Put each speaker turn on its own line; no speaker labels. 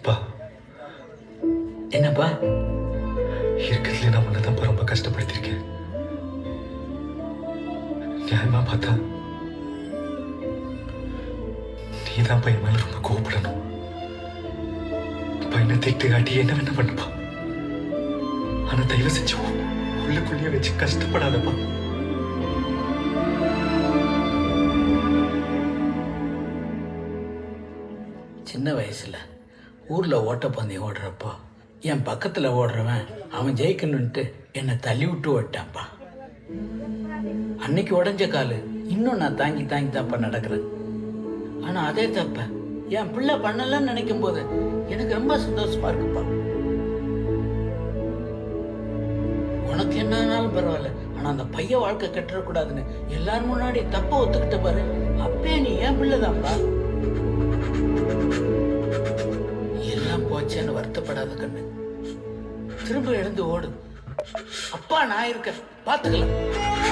பா.
என்னப்பா?
இருக்கிறதுல நான் உன்னை தான் ரொம்ப கஷ்டப்படுத்திருக்கேன் நியாயமா பார்த்தா? நீ தான் என் மேல ரொம்ப கோவப்படணும். பையனை திட்டு காட்டி என்ன வேணா பண்ணுப்பா. ஆனா தயவு செஞ்சு உள்ளுக்குள்ளேயே வச்சு கஷ்டப்படாதப்பா.
சின்ன வயசுல ஊரில் ஓட்டப்பந்தயம் ஓடுறப்போ என் பக்கத்தில் ஓடுறவன் அவன் ஜெயிக்கணுன்ட்டு என்னை தள்ளி விட்டு ஓட்டான்ப்பா அன்னைக்கு உடஞ்ச காலு இன்னும் நான் தாங்கி தாங்கி தான்ப்பா நடக்கிறேன். ஆனால் அதே தப்ப என் பிள்ளை பண்ணலன்னு நினைக்கும் போது எனக்கு ரொம்ப சந்தோஷமா இருக்குப்பா. உனக்கு என்ன ஆனாலும் பரவாயில்ல ஆனால் அந்த பையன் வாழ்க்கை கட்டுறக்கூடாதுன்னு எல்லாரும் முன்னாடி தப்ப ஒத்துக்கிட்ட பாரு. அப்பே நீ ஏன் பிள்ளைதான்ப்பா. போச்சேன்னு வருத்தப்படாத கண்ணு. திரும்ப எழுந்து ஓடு. அப்பா நான் இருக்கேன். பாத்துக்கலாம்